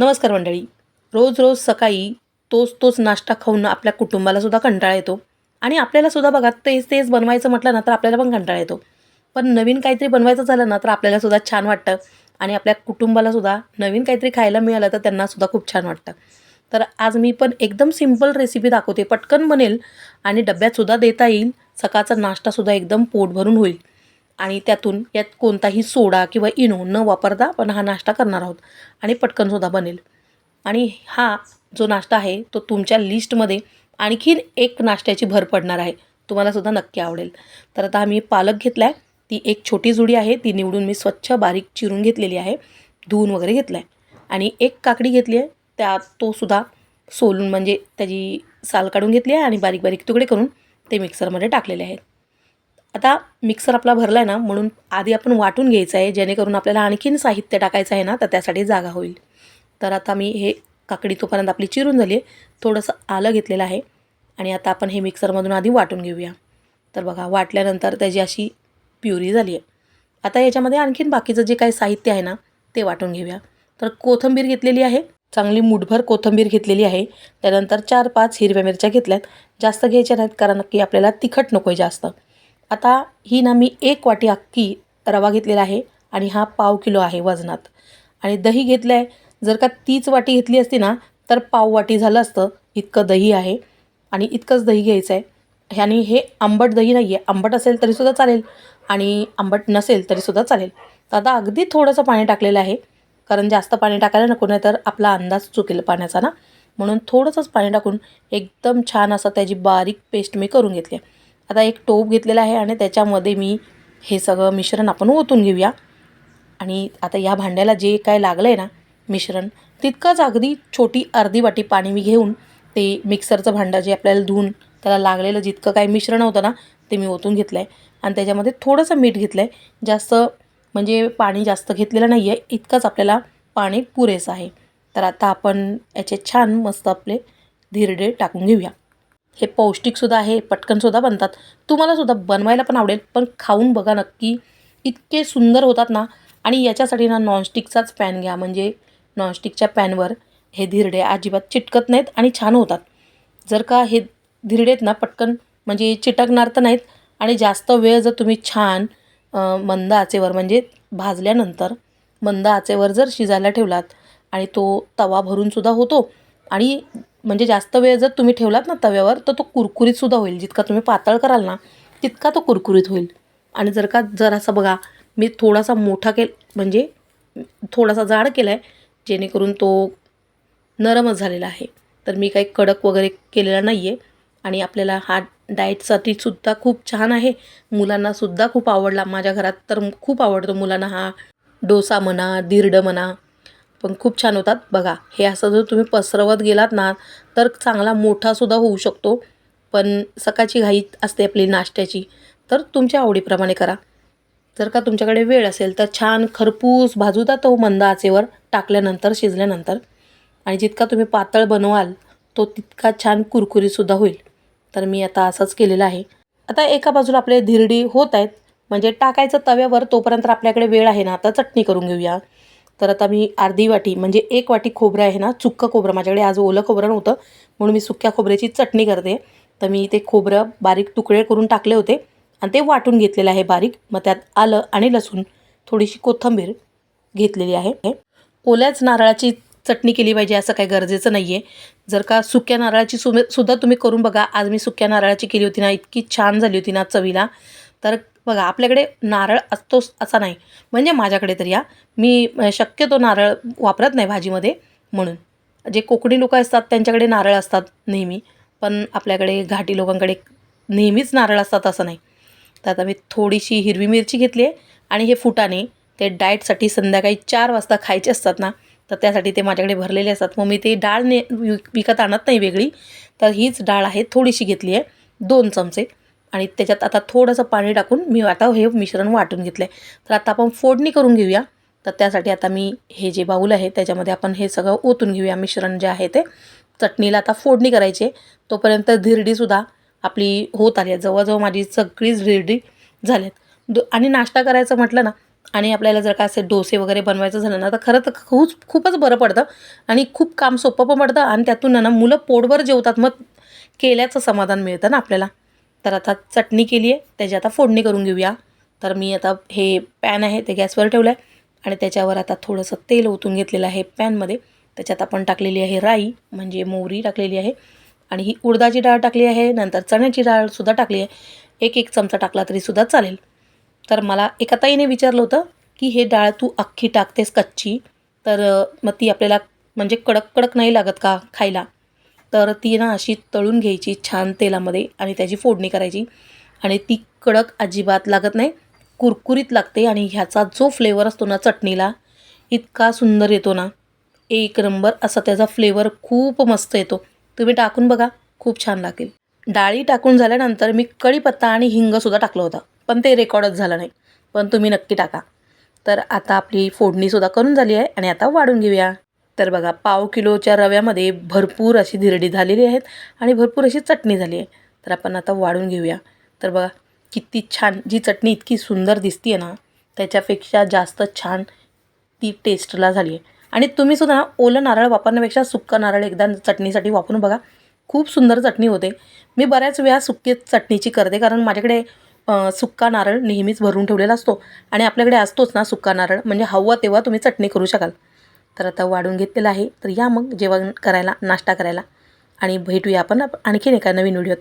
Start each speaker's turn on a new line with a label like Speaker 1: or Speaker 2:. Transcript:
Speaker 1: नमस्कार मंडळी. रोज रोज सकाळी तोच तोच नाश्ता खाऊन आपल्या कुटुंबालासुद्धा कंटाळा येतो. आणि आपल्यालासुद्धा बघा तेच तेच बनवायचं म्हटलं ना तर आपल्याला पण कंटाळा येतो. पण नवीन काहीतरी बनवायचं झालं ना तर आपल्यालासुद्धा छान वाटतं. आणि आपल्या कुटुंबालासुद्धा नवीन काहीतरी खायला मिळालं तर त्यांनासुद्धा खूप छान वाटतं. तर आज मी पण एकदम सिंपल रेसिपी दाखवते पटकन बनेल. आणि डब्यातसुद्धा देता येईल. सकाळचा नाश्तासुद्धा एकदम पोट भरून होईल. आणि त्यातून यात कोणताही सोडा किंवा इनो न वापरता आपण हा नाश्ता करणार आहोत आणि पटकनसुद्धा बनेल. आणि हा जो नाश्ता आहे तो तुमच्या लिस्टमध्ये आणखीन एक नाश्त्याची भर पडणार आहे. तुम्हालासुद्धा नक्की आवडेल. तर आता मी पालक घेतला आहे ती एक छोटी जुडी आहे. ती निवडून मी स्वच्छ बारीक चिरून घेतलेली आहे. धुवून वगैरे घेतला आहे आणि एक काकडी घेतली आहे. त्यात तो सुद्धा सोलून म्हणजे त्याची साल काढून घेतली आहे आणि बारीक बारीक तुकडे करून ते मिक्सरमध्ये टाकलेले आहेत. आता मिक्सर आपला भरला आहे ना म्हणून आधी आपण वाटून घ्यायचं आहे जेणेकरून आपल्याला आणखीन साहित्य टाकायचं आहे ना तर त्यासाठी जागा होईल. तर आता मी हे काकडी तोपर्यंत आपली चिरून झाली आहे. थोडंसं आलं घेतलेलं आहे. आणि आता आपण हे मिक्सरमधून आधी वाटून घेऊया. तर बघा वाटल्यानंतर त्याची अशी प्युरी झाली आहे. आता याच्यामध्ये आणखीन बाकीचं जे काही साहित्य आहे ना ते वाटून घेऊया. तर कोथिंबीर घेतलेली आहे. चांगली मुठभर कोथिंबीर घेतलेली आहे. त्यानंतर चार पाच हिरव्या मिरच्या घेतल्यात. जास्त घ्यायच्या नाहीत कारण की आपल्याला तिखट नको आहे जास्त. आता ही ना मी एक वाटी अख्खी रवा घेतलेला आहे आणि हा पाव किलो आहे वजनात. आणि दही घेतलं आहे जर का तीच वाटी घेतली असती ना तर पाव वाटी झालं असतं. इतकं दही आहे आणि इतकंच दही घ्यायचं आहे आणि हे आंबट दही नाही आहे आंबट असेल तरीसुद्धा चालेल आणि आंबट नसेल तरीसुद्धा चालेल. तर आता अगदी थोडंसं पाणी टाकलेलं आहे कारण जास्त पाणी टाकायला नको नाही तर आपला अंदाज चुकेल पाण्याचा ना. म्हणून थोडंसंच पाणी टाकून एकदम छान असं त्याची बारीक पेस्ट मी करून घेतली आहे. आता एक टोप घेतलेला आहे आणि त्याच्यामध्ये मी हे सगळं मिश्रण आपण ओतून घेऊया. आणि आता या भांड्याला जे काय लागलं आहे ना मिश्रण तितकंच अगदी छोटी अर्धी वाटी पाणी मी घेऊन ते मिक्सरचं भांडं जे आपल्याला धुवून त्याला लागलेलं जितकं काही मिश्रण होतं ना ते मी ओतून घेतलं आहे आणि त्याच्यामध्ये थोडंसं मीठ घेतलं आहे जास्त म्हणजे पाणी जास्त घेतलेलं नाही आहे इतकंच आपल्याला पाणी पुरेसं आहे. तर आता आपण याचे छान मस्त आपले धिरडे टाकून घेऊया. हे पौष्टिकसुद्धा आहे पटकनसुद्धा बनतात. तुम्हालासुद्धा बनवायला पण आवडेल पण खाऊन बघा नक्की. इतके सुंदर होतात ना. आणि याच्यासाठी ना नॉनस्टिकचाच पॅन घ्या. म्हणजे नॉनस्टिकच्या पॅनवर हे धिरडे अजिबात चिटकत नाहीत आणि छान होतात. जर का हे धिरडेत ना पटकन म्हणजे चिटकणार तर नाहीत. आणि जास्त वेळ जर तुम्ही छान मंद आचेवर म्हणजे भाजल्यानंतर मंद आचेवर जर शिजायला ठेवलात आणि तो तवा भरूनसुद्धा होतो आणि म्हणजे जास्त वेळ जर तुम्ही ठेवलात ना तव्यावर तर तो कुरकुरीतसुद्धा होईल. जितका तुम्ही पातळ कराल ना तितका तो कुरकुरीत होईल. आणि जर का जर असं बघा मी थोडासा मोठा केल म्हणजे थोडासा जाड केला आहे जेणेकरून तो नरमच झालेला आहे. तर मी काही कडक वगैरे केलेला नाही आहे आणि आपल्याला हा डाएटसाठी सुद्धा खूप छान आहे. मुलांनासुद्धा खूप आवडला. माझ्या घरात तर खूप आवडतो मुलांना हा डोसा म्हणा दिरडं म्हणा. पण खूप छान होतात. बघा हे असं जर तुम्ही पसरवत गेलात ना तर चांगला मोठासुद्धा होऊ शकतो. पण सकाळची घाई असते आपली नाश्त्याची तर तुमच्या आवडीप्रमाणे करा. जर का तुमच्याकडे वेळ असेल तर छान खरपूस भाजूदा तो मंद आचेवर टाकल्यानंतर शिजल्यानंतर. आणि जितका तुम्ही पातळ बनवाल तो तितका छान कुरकुरीतसुद्धा होईल. तर मी आता असंच केलेलं आहे. आता एका बाजूला आपले धिरडी होत आहेत. म्हणजे टाकायचं तव्यावर तोपर्यंत आपल्याकडे वेळ आहे ना आता चटणी करून घेऊया. तर आता मी अर्धी वाटी म्हणजे एक वाटी खोबरं आहे ना सुक्कं खोबरं माझ्याकडे आज ओलं खोबरं नव्हतं म्हणून मी सुक्या खोबऱ्याची चटणी करते. तर मी ते खोबरं बारीक तुकडे करून टाकले होते आणि ते वाटून घेतलेलं आहे बारीक. मग त्यात आलं आणि लसूण थोडीशी कोथिंबीर घेतलेली आहे. ओल्याच नारळाची चटणी केली पाहिजे असं काही गरजेचं नाही आहे जर का सुक्या नारळाची सुमे सुद्धा तुम्ही करून बघा. आज मी सुक्या नारळाची केली होती ना इतकी छान झाली होती ना चवीला. तर बघा आपल्याकडे नारळ असतोच असा नाही. म्हणजे माझ्याकडे तर या. मी शक्यतो नारळ वापरत नाही भाजीमध्ये म्हणून. जे कोकणी लोक असतात त्यांच्याकडे नारळ असतात नेहमी. पण आपल्याकडे घाटी लोकांकडे नेहमीच नारळ असतात असं नाही. तर आता मी थोडीशी हिरवी मिरची घेतली आहे आणि हे फुटाने ते डाएटसाठी संध्याकाळी चार वाजता खायचे असतात ना तर त्यासाठी ते माझ्याकडे भरलेले असतात. मग मी ते डाळ ने विकत आणत नाही वेगळी. तर हीच डाळ आहे थोडीशी घेतली आहे दोन चमचे. आणि त्याच्यात आता थोडंसं पाणी टाकून मी आता हे मिश्रण वाटून घेतलं आहे तर आता आपण फोडणी करून घेऊया. तर त्यासाठी आता मी हे जे बाऊल आहे त्याच्यामध्ये आपण हे सगळं ओतून घेऊया मिश्रण जे आहे ते. चटणीला आता फोडणी करायची तोपर्यंत धिरडीसुद्धा आपली होत आली आहे. जवळजवळ माझी सगळीच धिरडी झाल्यात. दो आणि नाश्ता करायचं म्हटलं ना आणि आपल्याला जर का असे डोसे वगैरे बनवायचं झालं ना तर खरं तर खूप खूपच बरं पडतं. आणि खूप काम सोपं पण पडतं आणि त्यातून ना मुलं पोटभर जेवतात. मग केल्याचं समाधान मिळतं ना आपल्याला. तर आता चटणी केली आहे. त्याची आता फोडणी करून घेऊया. तर मी आता हे पॅन आहे ते गॅसवर ठेवलं आहे आणि त्याच्यावर आता थोडंसं तेल ओतून घेतलेलं आहे पॅनमध्ये त्याच्यात आपण टाकलेली आहे राई म्हणजे मोहरी टाकलेली आहे. आणि ही उडदाची डाळ टाकली आहे. नंतर चण्याची डाळसुद्धा टाकली आहे. एक एक चमचा टाकला तरीसुद्धा चालेल. तर मला एका ताईने विचारलं होतं की हे डाळ तू अख्खी टाकतेस कच्ची? तर मग ती आपल्याला म्हणजे कडक कडक नाही लागत का खायला? तर ती ना अशी तळून घ्यायची छान तेलामध्ये आणि त्याची फोडणी करायची. आणि ती कडक अजिबात लागत नाही. कुरकुरीत लागते आणि ह्याचा जो फ्लेवर असतो ना चटणीला इतका सुंदर येतो ना. एक नंबर असा त्याचा फ्लेवर खूप मस्त येतो. तुम्ही टाकून बघा खूप छान लागेल. डाळी टाकून झाल्यानंतर मी कढीपत्ता आणि हिंगसुद्धा टाकलं होता पण ते रेकॉर्डच झालं नाही. पण तुम्ही नक्की टाका. तर आता आपली फोडणीसुद्धा करून झाली आहे आणि आता वाढून घेऊया. तर बघा पाव किलोच्या रव्यामध्ये भरपूर अशी धिरडी झालेली आहेत आणि भरपूर अशी चटणी झाली आहे. तर आपण आता वाढून घेऊया. तर बघा किती छान जी चटणी इतकी सुंदर दिसते ना त्याच्यापेक्षा जास्त छान ती टेस्टला झाली आहे. आणि तुम्ही सुद्धा ना ओलं नारळ वापरण्यापेक्षा सुक्का नारळ एकदा चटणीसाठी वापरून बघा. खूप सुंदर चटणी होते. मी बऱ्याच वेळा सुकी चटणीची करते कारण माझ्याकडे सुक्का नारळ नेहमीच भरून ठेवलेला असतो. आणि आपल्याकडे असतोच ना सुक्का नारळ म्हणजे हवं तेव्हा तुम्ही चटणी करू शकाल. तर आता वाढून घेतलेलं आहे. तर या मग जेवण करायला नाश्ता करायला. आणि भेटूया आपण आणखीन एका नवीन व्हिडिओत.